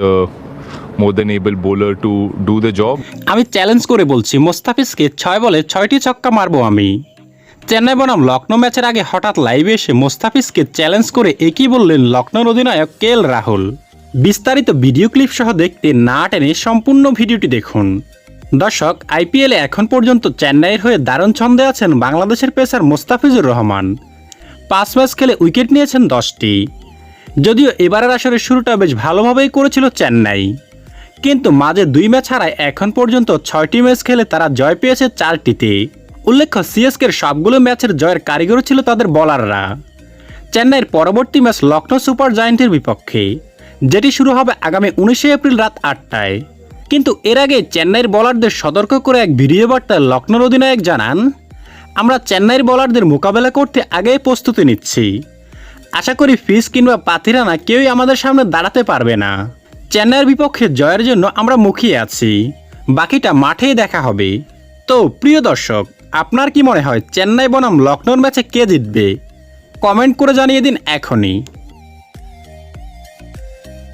uh, more than able bowler to do the. আমি challenge করে বলছি মোস্তাফিজকে ছয় বলে ছয়টি ছক্কা মারবো আমি। চেন্নাই বনাম লখনৌ ম্যাচের আগে হঠাৎ লাইভে এসে মোস্তাফিজকে চ্যালেঞ্জ করে একই বললেন লখনৌর অধিনায়ক কে এল রাহুল। বিস্তারিত ভিডিও ক্লিপ সহ দেখতে না টেনে সম্পূর্ণ ভিডিওটি দেখুন। দর্শক আইপিএলে এখন পর্যন্ত চেন্নাইয়ের হয়ে দারুণ ছন্দে আছেন বাংলাদেশের পেসার মোস্তাফিজুর রহমান। পাঁচ ম্যাচ খেলে উইকেট নিয়েছেন দশটি। যদিও এবারের আসরের শুরুটা বেশ ভালোভাবেই করেছিল চেন্নাই। কিন্তু মাঝে দুই ম্যাচ হারায় এখন পর্যন্ত ছয়টি ম্যাচ খেলে তারা জয় পেয়েছে চারটিতে। উল্লেখ্য, সিএসকের সবগুলো ম্যাচের জয়ের কারিগর ছিল তাদের বলাররা। চেন্নাইয়ের পরবর্তী ম্যাচ লখনৌ সুপার জায়েন্টের বিপক্ষে, যেটি শুরু হবে আগামী উনিশে এপ্রিল রাত আটটায়। কিন্তু এর আগে চেন্নাইয়ের বলারদের সতর্ক করে এক ভিডিও বার্তায় লখনৌর অধিনায়ক জানান, আমরা চেন্নাইয়ের বলারদের মোকাবেলা করতে আগেই প্রস্তুতি নিচ্ছি। আশা করি ফিস কিংবা পাথিরানা কেউই আমাদের সামনে দাঁড়াতে পারবে না। চেন্নাইয়ের বিপক্ষে জয়ের জন্য আমরা মুখিয়ে আছি। বাকিটা মাঠেই দেখা হবে। তো প্রিয় দর্শক, আপনার কি মনে হয়, চেন্নাই বনাম লখনৌর ম্যাচে কে জিতবে? কমেন্ট করে জানিয়ে দিন এখনই।